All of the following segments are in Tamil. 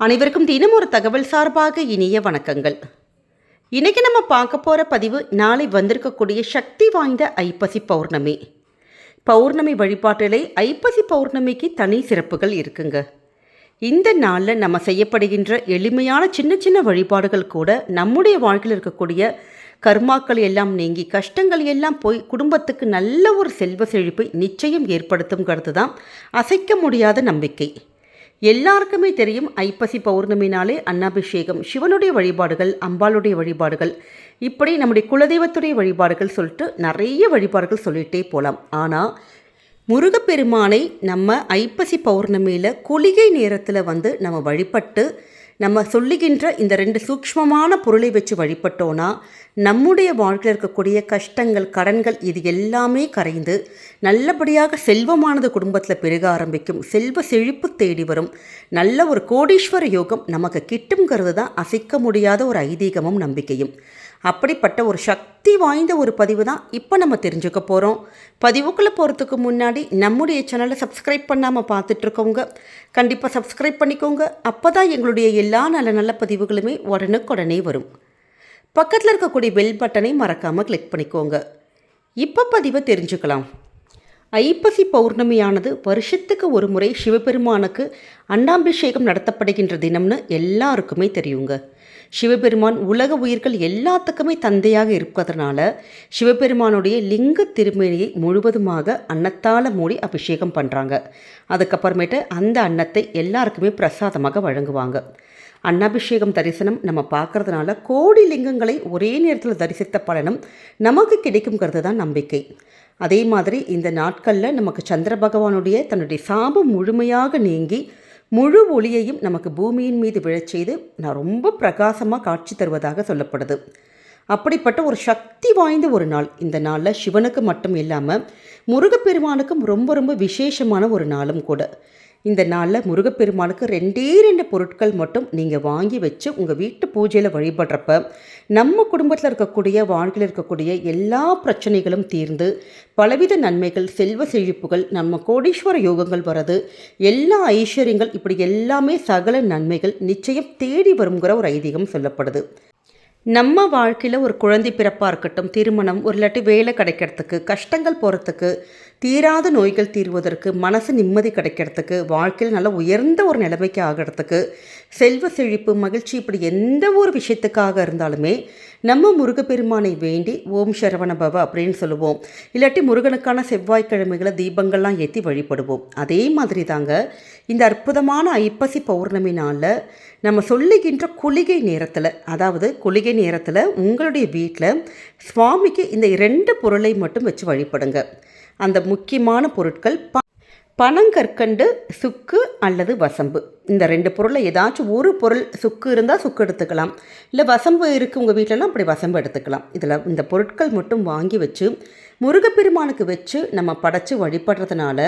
அனைவருக்கும் தினம் ஒரு தகவல் சார்பாக இனிய வணக்கங்கள். இன்றைக்கி நம்ம பார்க்க போகிற பதிவு நாளை வந்திருக்கக்கூடிய சக்தி வாய்ந்த ஐப்பசி பௌர்ணமி. பௌர்ணமி வழிபாட்டிலே ஐப்பசி பௌர்ணமிக்கு தனி சிறப்புகள் இருக்குங்க. இந்த நாளில் நம்ம செய்யப்படுகின்ற எளிமையான சின்ன சின்ன வழிபாடுகள் கூட நம்முடைய வாழ்க்கையில் இருக்கக்கூடிய கர்மாக்கள் எல்லாம் நீங்கி கஷ்டங்கள் எல்லாம் போய் குடும்பத்துக்கு நல்ல ஒரு செல்வ செழிப்பை நிச்சயம் ஏற்படுத்துங்கிறது தான் அசைக்க முடியாத நம்பிக்கை. எல்லாருக்குமே தெரியும் ஐப்பசி பௌர்ணமினாலே அன்னாபிஷேகம். சிவனுடைய வழிபாடுகள் அம்பாளுடைய வழிபாடுகள். இப்படி நம்முடைய குலதெய்வத்துடைய வழிபாடுகள் சொல்லிட்டு நிறைய வழிபாடுகள் சொல்லிகிட்டே போகலாம் ஆனால் முருகப்பெருமானை நம்ம ஐப்பசி பௌர்ணமியில் குளிகை நேரத்தில் வந்து நம்ம வழிபட்டு நம்ம சொல்லுகின்ற இந்த ரெண்டு சூக்ஷ்மமான பொருளை வச்சு வழிபட்டோன்னா நம்முடைய வாழ்க்கையில் இருக்கக்கூடிய கஷ்டங்கள் கடன்கள் இது எல்லாமே கரைந்து நல்லபடியாக செல்வமானது குடும்பத்தில் பெருக ஆரம்பிக்கும். செல்வ செழிப்பு தேடி வரும். நல்ல ஒரு கோடீஸ்வர யோகம் நமக்கு கிட்டுங்கிறது தான் அசைக்க முடியாத ஒரு ஐதீகமும் நம்பிக்கையும். அப்படிப்பட்ட ஒரு சக்தி வாய்ந்த ஒரு பதிவு தான் இப்போ நம்ம தெரிஞ்சுக்க போகிறோம் பதிவுக்குள்ளே போகிறதுக்கு முன்னாடி நம்முடைய சேனலை சப்ஸ்கிரைப் பண்ணாமல் பார்த்துட்ருக்கவங்க கண்டிப்பாக சப்ஸ்கிரைப் பண்ணிக்கோங்க. அப்போ தான் எங்களுடைய எல்லா நல்ல நல்ல பதிவுகளுமே உடனுக்குடனே வரும். பக்கத்தில் இருக்கக்கூடிய பெல் பட்டனை மறக்காமல் கிளிக் பண்ணிக்கோங்க. இப்போ பதிவை தெரிஞ்சுக்கலாம். ஐப்பசி பௌர்ணமியானது வருஷத்துக்கு ஒரு முறை சிவபெருமானுக்கு அண்டாபிஷேகம் நடத்தப்படுகின்ற தினம்னு எல்லாருக்குமே தெரியுங்க. சிவபெருமான் உலக உயிர்கள் எல்லாத்துக்குமே தந்தையாக இருப்பதனால சிவபெருமானுடைய லிங்க திருமேனியை முழுவதுமாக அன்னத்தால் மூடி அபிஷேகம் பண்ணுறாங்க அதுக்கப்புறமேட்டு அந்த அன்னத்தை எல்லாருக்குமே பிரசாதமாக வழங்குவாங்க. அன்னாபிஷேகம் தரிசனம் நம்ம பார்க்கறதுனால கோடி லிங்கங்களை ஒரே நேரத்தில் தரிசித்த பலனும் நமக்கு கிடைக்குங்கிறது தான் நம்பிக்கை. அதே மாதிரி இந்த நாட்களில் நமக்கு சந்திர பகவானுடைய தன்னுடைய சாபம் முழுமையாக நீங்கி முழு ஒளியையும் நமக்கு பூமியின் மீது விழச் செய்து நான் ரொம்ப பிரகாசமாக காட்சி தருவதாக சொல்லப்படுது. அப்படிப்பட்ட ஒரு சக்தி வாய்ந்த ஒரு நாள். இந்த நாளில் சிவனுக்கு மட்டும் இல்லாமல் முருகப்பெருமானுக்கும் ரொம்ப ரொம்ப விசேஷமான ஒரு நாளும் கூட. இந்த நாளில் முருகப்பெருமானுக்கு ரெண்டே ரெண்டு பொருட்கள் மட்டும் நீங்கள் வாங்கி வச்சு உங்கள் வீட்டு பூஜையில் வழிபடுறப்ப நம்ம குடும்பத்தில் இருக்கக்கூடிய வாழ்க்கையில் இருக்கக்கூடிய எல்லா பிரச்சனைகளும் தீர்ந்து பலவித நன்மைகள் செல்வ செழிப்புகள் நம்ம கோடீஸ்வர யோகங்கள் வர்றது எல்லா ஐஸ்வர்யங்கள் இப்படி எல்லாமே சகல நன்மைகள் நிச்சயம் தேடி வருங்கிற ஒரு ஐதீகம் சொல்லப்படுது. நம்ம வாழ்க்கையில் ஒரு குழந்தை பிறப்பாக இருக்கட்டும் திருமணம் ஒரு இல்லாட்டி வேலை கிடைக்கிறதுக்கு கஷ்டங்கள் போகிறதுக்கு தீராத நோய்கள் தீர்வதற்கு மனசு நிம்மதி கிடைக்கிறதுக்கு வாழ்க்கையில் நல்ல உயர்ந்த ஒரு நிலைமைக்கு ஆகிறதுக்கு செல்வ செழிப்பு மகிழ்ச்சி இப்படி எந்த ஒரு விஷயத்துக்காக இருந்தாலுமே நம்ம முருகப்பெருமானை வேண்டி ஓம் சரவண பவ அப்படின்னு சொல்லுவோம். இல்லாட்டி முருகனுக்கான செவ்வாய்க்கிழமைகளை தீபங்கள்லாம் ஏற்றி வழிபடுவோம். அதே மாதிரி தாங்க இந்த அற்புதமான ஐப்பசி பௌர்ணமி நாளில் நம்ம சொல்லுகின்ற குளிகை நேரத்தில் அதாவது குளிகை நேரத்தில் உங்களுடைய வீட்டில் சுவாமிக்கு இந்த இரண்டு பொருளை மட்டும் வச்சு வழிபடுங்க. அந்த முக்கியமான பொருட்கள் ப பனங்கற்கண்டு சுக்கு அல்லது வசம்பு. இந்த ரெண்டு பொருளில் ஏதாச்சும் ஒரு பொருள் சுக்கு இருந்தால் சுக்கு எடுத்துக்கலாம். இல்லை வசம்பு இருக்குது உங்கள் வீட்டிலலாம் அப்படி வசம்பு எடுத்துக்கலாம். இதில் இந்த பொருட்கள் மட்டும் வாங்கி வச்சு முருகப்பெருமானுக்கு வச்சு நம்ம படைச்சு வழிபடுறதுனால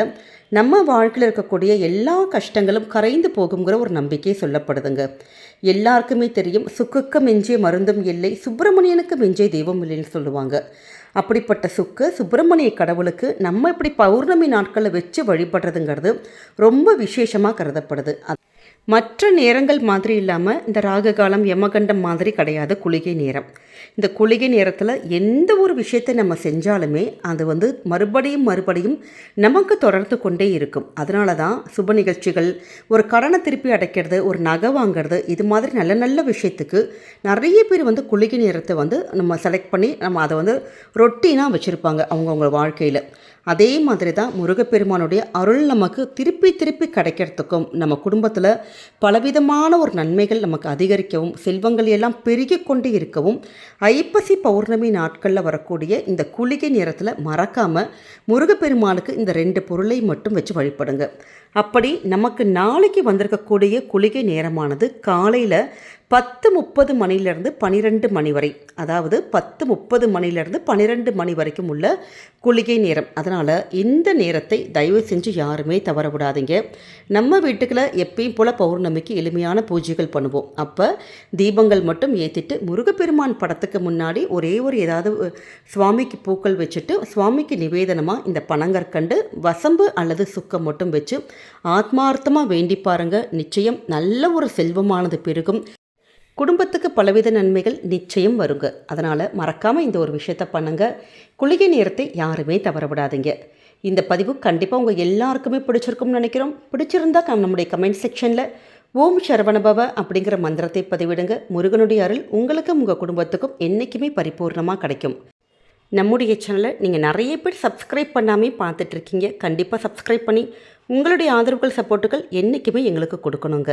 நம்ம வாழ்க்கையில் இருக்கக்கூடிய எல்லா கஷ்டங்களும் கரைந்து போகுங்கிற ஒரு நம்பிக்கை சொல்லப்படுதுங்க. எல்லாருக்குமே தெரியும் சுக்குக்கு மிஞ்சிய மருந்தும் இல்லை சுப்பிரமணியனுக்கு மிஞ்சிய தெய்வம் இல்லைன்னு சொல்லுவாங்க. அப்படிப்பட்ட சுக்கு சுப்பிரமணிய கடவுளுக்கு நம்ம இப்படி பௌர்ணமி நாட்களில் வச்சு வழிபடுறதுங்கிறது ரொம்ப விசேஷமாக கருதப்படுது. மற்ற நேரங்கள் மாதிரி இல்லாமல் இந்த ராகு காலம் யமகண்டம் மாதிரி கிடையாது குளிகை நேரம். இந்த குளிகை நேரத்தில் எந்த ஒரு விஷயத்தை நம்ம செஞ்சாலுமே அது வந்து மறுபடியும் மறுபடியும் நமக்கு தொடர்ந்து கொண்டே இருக்கும். அதனால தான் சுப நிகழ்ச்சிகள் ஒரு கடனை திருப்பி அடைக்கிறது ஒரு நகை வாங்கிறது இது மாதிரி நல்ல நல்ல விஷயத்துக்கு நிறைய பேர் வந்து குளிகை நேரத்தை வந்து நம்ம செலக்ட் பண்ணி நம்ம அதை வந்து ரொட்டீனாக வச்சுருப்பாங்க அவங்கவுங்க வாழ்க்கையில். அதே மாதிரி தான் முருகப்பெருமானுடைய அருள் நமக்கு திருப்பி திருப்பி கிடைக்கிறதுக்கும் நம்ம குடும்பத்தில் பலவிதமான ஒரு நன்மைகள் நமக்கு அதிகரிக்கவும் செல்வங்கள் எல்லாம் பெருகி கொண்டு இருக்கவும் ஐப்பசி பௌர்ணமி நாட்களில் வரக்கூடிய இந்த குளிகை நேரத்தில் மறக்காமல் முருகப்பெருமானுக்கு இந்த ரெண்டு பொருளை மட்டும் வச்சு வழிபடுங்க. அப்படி நமக்கு நாளைக்கு வந்திருக்கக்கூடிய குளிகை நேரமானது காலையில் பத்து முப்பது மணிலேருந்து பன்னிரெண்டு மணி வரை அதாவது பத்து முப்பது மணிலேருந்து பன்னிரெண்டு மணி வரைக்கும் உள்ள குளிகை நேரம். அதனால் இந்த நேரத்தை தயவு செஞ்சு யாருமே தவற விடாதீங்க. நம்ம வீட்டுக்குள்ள எப்பயும் போல் பௌர்ணமிக்கு எளிமையான பூஜைகள் பண்ணுவோம். அப்போ தீபங்கள் மட்டும் ஏற்றிட்டு முருகப்பெருமான் படத்துக்கு முன்னாடி ஒரே ஒரு ஏதாவது சுவாமிக்கு பூக்கள் வச்சுட்டு சுவாமிக்கு நிவேதனமாக இந்த பனங்கற்கண்டு வசம்பு அல்லது சுக்கம் மட்டும் வச்சு ஆத்மார்த்தமாக வேண்டி பாருங்கள் நிச்சயம் நல்ல ஒரு செல்வமானது பெருகும். குடும்பத்துக்கு பலவித நன்மைகள் நிச்சயம் வருங்க. அதனால் மறக்காமல் இந்த ஒரு விஷயத்த பண்ணுங்க. குளிகை நேரத்தை யாருமே தவற விடாதீங்க இந்த பதிவு கண்டிப்பாக உங்கள் எல்லாருக்குமே பிடிச்சிருக்கும்னு நினைக்கிறோம். பிடிச்சிருந்தா கம் நம்முடைய கமெண்ட் செக்ஷனில் ஓம் சரவணபவ அப்படிங்கிற மந்திரத்தை பதிவிடுங்க. முருகனுடைய அருள் உங்களுக்கும் உங்கள் குடும்பத்துக்கும் என்றைக்குமே பரிபூர்ணமாக கிடைக்கும். நம்முடைய சேனலை நீங்கள் நிறைய பேர் சப்ஸ்கிரைப் பண்ணாமே பார்த்துட்ருக்கீங்க கண்டிப்பாக சப்ஸ்கிரைப் பண்ணி உங்களுடைய ஆதரவுகள் சப்போர்ட்டுகள் என்றைக்குமே எங்களுக்கு கொடுக்கணுங்க.